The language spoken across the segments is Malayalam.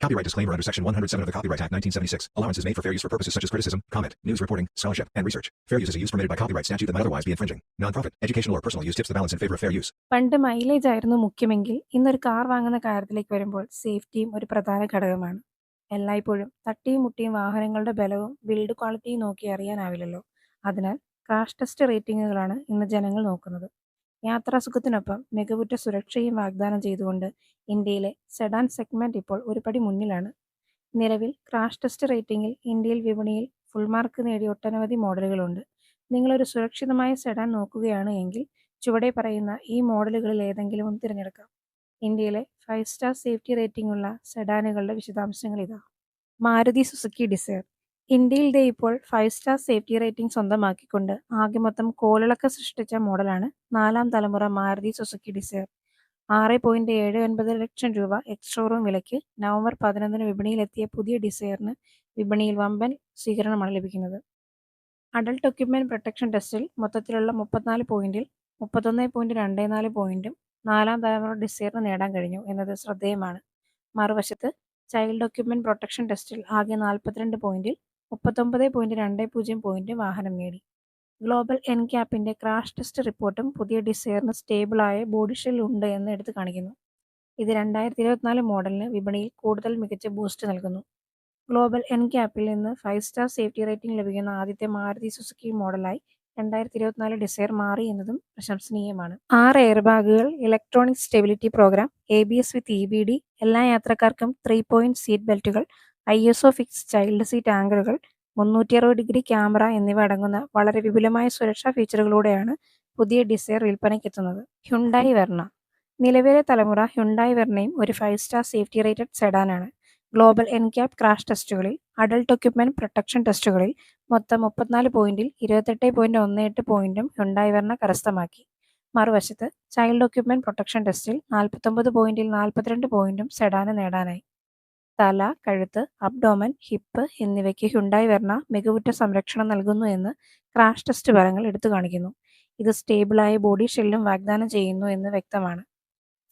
Copyright disclaimer under Section 107 of the Copyright Act 1976. Allowance is made for fair use for purposes such as criticism, comment, news reporting, scholarship, and research. Fair use is a use permitted by copyright statute that might otherwise be infringing. Non-profit, educational, or personal use tips the balance in favor of fair use. പണ്ട് മൈലേജ് ആയിരുന്നു മുഖ്യമെങ്കിൽ ഇന്നൊരു കാർ വാങ്ങുന്ന കാര്യത്തിലേക്ക് വരുമ്പോൾ സേഫ്റ്റിയും ഒരു പ്രധാന ഘടകമാണ് എല്ലായ്പ്പോഴും തട്ടിയും മുട്ടിയും വാഹനങ്ങളുടെ ബലവും ബിൽഡ് ക്വാളിറ്റിയും നോക്കി അറിയാനാവില്ലല്ലോ അതിനാൽ ക്രാഷ് ടെസ്റ്റ് റേറ്റിംഗുകളാണ് ഇന്ന് ജനങ്ങൾ നോക്കുന്നത് യാത്രാസുഖത്തിനൊപ്പം മികവുറ്റ സുരക്ഷയും വാഗ്ദാനം ചെയ്തുകൊണ്ട് ഇന്ത്യയിലെ സെഡാൻ സെഗ്മെന്റ് ഇപ്പോൾ ഒരുപടി മുന്നിലാണ്. നിലവിൽ ക്രാഷ് ടെസ്റ്റ് റേറ്റിംഗിൽ ഇന്ത്യയിൽ വിപണിയിൽ ഫുൾ മാർക്ക് നേടിയ ഒട്ടനവധി മോഡലുകളുണ്ട്. നിങ്ങളൊരു സുരക്ഷിതമായ സെഡാൻ നോക്കുകയാണ് എങ്കിൽ ചുവടെ പറയുന്ന ഈ മോഡലുകളിൽ ഏതെങ്കിലും ഒന്ന് തിരഞ്ഞെടുക്കാം. ഇന്ത്യയിലെ ഫൈവ് സ്റ്റാർ സേഫ്റ്റി റേറ്റിംഗ് ഉള്ള സെഡാനുകളുടെ വിശദാംശങ്ങൾ ഇതാ. Maruti Suzuki Dzire. ഇന്ത്യയിൽ ദേ ഇപ്പോൾ ഫൈവ് സ്റ്റാർ സേഫ്റ്റി റേറ്റിംഗ് സ്വന്തമാക്കിക്കൊണ്ട് ആകെ മൊത്തം കോളിളക്ക സൃഷ്ടിച്ച മോഡലാണ് നാലാം തലമുറ മാരുതി സുസുക്കി ഡിസയർ. ആറ് പോയിന്റ് ഏഴ് ഒൻപത് ലക്ഷം രൂപ എക്സ് റൂം വിലയ്ക്ക് നവംബർ പതിനൊന്നിന് വിപണിയിലെത്തിയ പുതിയ ഡിസയറിന് വിപണിയിൽ വമ്പൻ സ്വീകരണമാണ് ലഭിക്കുന്നത്. അഡൾട്ട് എക്യുപ്മെന്റ് പ്രൊട്ടക്ഷൻ ടെസ്റ്റിൽ മൊത്തത്തിലുള്ള മുപ്പത്തിനാല് പോയിന്റിൽ മുപ്പത്തൊന്ന് പോയിന്റ് രണ്ട് നാല് പോയിന്റും നാലാം തലമുറ ഡിസയറിന് നേടാൻ കഴിഞ്ഞു എന്നത് ശ്രദ്ധേയമാണ്. മറുവശത്ത് ചൈൽഡ് ഡോക്യുമെന്റ് പ്രൊട്ടക്ഷൻ ടെസ്റ്റിൽ ആകെ നാൽപ്പത്തിരണ്ട് പോയിന്റിൽ മുപ്പത്തൊമ്പത് പോയിന്റ് രണ്ട് പൂജ്യം പോയിന്റ് വാഹനം നേടി. ഗ്ലോബൽ എൻ ക്യാപ്പിന്റെ ക്രാഷ് ടെസ്റ്റ് റിപ്പോർട്ടും പുതിയ ഡിസയറിന് സ്റ്റേബിളായ ബോഡി ഷെൽ ഉണ്ട് എന്ന് എടുത്തു കാണിക്കുന്നു. ഇത് രണ്ടായിരത്തി ഇരുപത്തിനാല് മോഡലിന് വിപണിയിൽ കൂടുതൽ മികച്ച ബൂസ്റ്റ് നൽകുന്നു. ഗ്ലോബൽ എൻ ക്യാപ്പിൽ നിന്ന് ഫൈവ് സ്റ്റാർ സേഫ്റ്റി റേറ്റിംഗ് ലഭിക്കുന്ന ആദ്യത്തെ മാരുതി സുസുക്കി മോഡലായി രണ്ടായിരത്തി ഇരുപത്തിനാല് ഡിസയർ മാറി എന്നതും പ്രശംസനീയമാണ്. ആറ് എയർ ബാഗുകൾ electronic stability programme A B S with E B D എല്ലാ യാത്രക്കാർക്കും three point seat ബെൽറ്റുകൾ I S O fix child seat ആങ്കറുകൾ മുന്നൂറ്റി അറുപത് ഡിഗ്രി ക്യാമറ എന്നിവ അടങ്ങുന്ന വളരെ വിപുലമായ സുരക്ഷാ ഫീച്ചറുകളോടെയാണ് പുതിയ ഡിസയർ വിൽപ്പനയ്ക്കെത്തുന്നത്. Hyundai Verna. നിലവിലെ തലമുറ ഹ്യുണ്ടായി വെർണയും ഒരു ഫൈവ് സ്റ്റാർ സേഫ്റ്റി റേറ്റഡ് സെഡാനാണ്. ഗ്ലോബൽ എൻക്യാപ് ക്രാഷ് ടെസ്റ്റുകളിൽ അഡൾട്ട് എക്യുപ്മെന്റ് പ്രൊട്ടക്ഷൻ ടെസ്റ്റുകളിൽ മൊത്തം മുപ്പത്തിനാല് പോയിന്റിൽ ഇരുപത്തെട്ട് പോയിന്റ് ഒന്ന് എട്ട് പോയിന്റും ഹ്യുണ്ടായി വെർണ കരസ്ഥമാക്കി. മറുവശത്ത് ചൈൽഡ് എക്യുപ്മെന്റ് പ്രൊട്ടക്ഷൻ ടെസ്റ്റിൽ നാൽപ്പത്തൊമ്പത് പോയിന്റിൽ നാൽപ്പത്തിരണ്ട് പോയിന്റും സെഡാന് നേടാനായി. തല കഴുത്ത് അബ്ഡോമൻ ഹിപ്പ് എന്നിവയ്ക്ക് ഹ്യുണ്ടായി വെർണ മികവുറ്റ സംരക്ഷണം നൽകുന്നു എന്ന് ക്രാഷ് ടെസ്റ്റ് ഫലങ്ങൾ എടുത്തു കാണിക്കുന്നു. ഇത് സ്റ്റേബിളായ ബോഡി ഷെല്ലും വാഗ്ദാനം ചെയ്യുന്നു എന്ന് വ്യക്തമാണ്.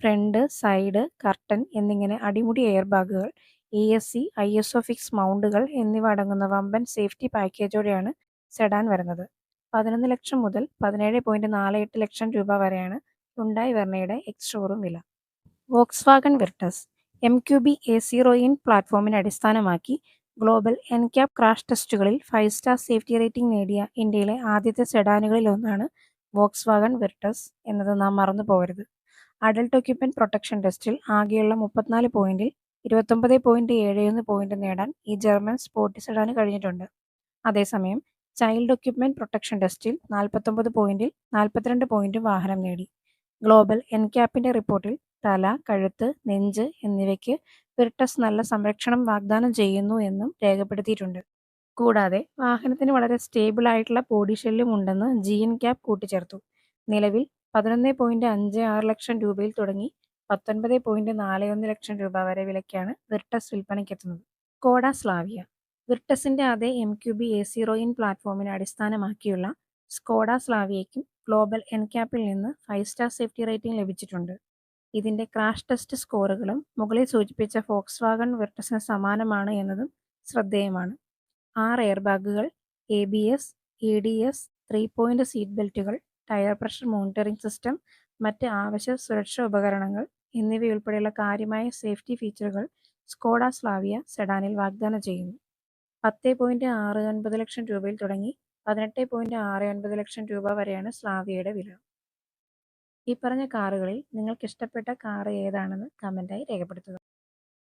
ഫ്രണ്ട് സൈഡ് കർട്ടൻ എന്നിങ്ങനെ അടിമുടി എയർ ബാഗുകൾ E S C I S O fix മൗണ്ടുകൾ എന്നിവ അടങ്ങുന്ന വമ്പൻ സേഫ്റ്റി പാക്കേജോടെയാണ് സെഡാൻ വരുന്നത്. പതിനൊന്ന് ലക്ഷം മുതൽ പതിനേഴ് പോയിന്റ് നാല് എട്ട് ലക്ഷം രൂപ വരെയാണ് ഹുണ്ടായി വെർണയുടെ എക്സ് ഷോറൂം വില. Volkswagen Virtus M Q B A zero in പ്ലാറ്റ്ഫോമിനെ അടിസ്ഥാനമാക്കി ഗ്ലോബൽ എൻക്യാപ് ക്രാഷ് ടെസ്റ്റുകളിൽ ഫൈവ് സ്റ്റാർ സേഫ്റ്റി റേറ്റിംഗ് നേടിയ ഇന്ത്യയിലെ ആദ്യത്തെ സെഡാനുകളിൽ ഒന്നാണ് വോക്സ് വാഗൺ വിർട്ടസ് എന്നത് നാം മറന്നു പോകരുത്. അഡൾട്ട് എക്യുപ്മെന്റ് പ്രൊട്ടക്ഷൻ ടെസ്റ്റിൽ ആകെയുള്ള മുപ്പത്തിനാല് പോയിന്റിൽ ഇരുപത്തൊമ്പത് പോയിന്റ് ഏഴ് ഒന്ന് പോയിന്റ് നേടാൻ ഈ ജർമ്മൻ സ്പോർട്ടി സെഡാന് കഴിഞ്ഞിട്ടുണ്ട്. അതേസമയം ചൈൽഡ് ഒക്യുപ്മെന്റ് പ്രൊട്ടക്ഷൻ ടെസ്റ്റിൽ നാൽപ്പത്തൊമ്പത് പോയിന്റിൽ നാൽപ്പത്തിരണ്ട് പോയിന്റും വാഹനം നേടി. ഗ്ലോബൽ എൻക്യാപ്പിന്റെ റിപ്പോർട്ടിൽ തല കഴുത്ത് നെഞ്ച് എന്നിവയ്ക്ക് പിർട്ടസ് നല്ല സംരക്ഷണം വാഗ്ദാനം ചെയ്യുന്നു എന്നും രേഖപ്പെടുത്തിയിട്ടുണ്ട്. കൂടാതെ വാഹനത്തിന് വളരെ സ്റ്റേബിൾ ആയിട്ടുള്ള ബോഡി ഷെല്ലും ഉണ്ടെന്ന് ജി എൻ ക്യാബ് കൂട്ടിച്ചേർത്തു. നിലവിൽ പതിനൊന്ന് പോയിന്റ് അഞ്ച് ആറ് ലക്ഷം രൂപയിൽ തുടങ്ങി പത്തൊൻപത് പോയിന്റ് നാല് ഒന്ന് ലക്ഷം രൂപ വരെ വിലയ്ക്കാണ് വിർട്ടസ് വിൽപ്പനയ്ക്കെത്തുന്നത്. Skoda Slavia. വിർട്ടസിന്റെ അതേ M Q B A zero in പ്ലാറ്റ്ഫോമിനെ അടിസ്ഥാനമാക്കിയുള്ള സ്കോഡ സ്ലാവിയയ്ക്കും ഗ്ലോബൽ എൻക്യാപ്പിൽ നിന്ന് ഫൈവ് സ്റ്റാർ സേഫ്റ്റി റേറ്റിംഗ് ലഭിച്ചിട്ടുണ്ട്. ഇതിന്റെ ക്രാഷ് ടെസ്റ്റ് സ്കോറുകളും മുകളിൽ സൂചിപ്പിച്ച ഫോക്സ് വാഗൺ വിർട്ടസിന് സമാനമാണ് എന്നതും ശ്രദ്ധേയമാണ്. ആറ് എയർ ബാഗുകൾ A B S E D S three point seat ബെൽറ്റുകൾ tyre pressure monitoring system മറ്റ് ആവശ്യ സുരക്ഷാ ഉപകരണങ്ങൾ എന്നിവയുൾപ്പെടെയുള്ള കാര്യമായ സേഫ്റ്റി ഫീച്ചറുകൾ സ്കോഡ സ്ലാവിയ സെഡാനിൽ വാഗ്ദാനം ചെയ്യുന്നു. പത്ത് പോയിന്റ് ആറ് ഒൻപത് ലക്ഷം രൂപയിൽ തുടങ്ങി പതിനെട്ട് പോയിന്റ് ആറ് ഒൻപത് ലക്ഷം രൂപ വരെയാണ് സ്ലാവിയയുടെ വില. ഈ പറഞ്ഞ കാറുകളിൽ നിങ്ങൾക്ക് ഇഷ്ടപ്പെട്ട കാർ ഏതാണെന്ന് കമന്റായി രേഖപ്പെടുത്തുക.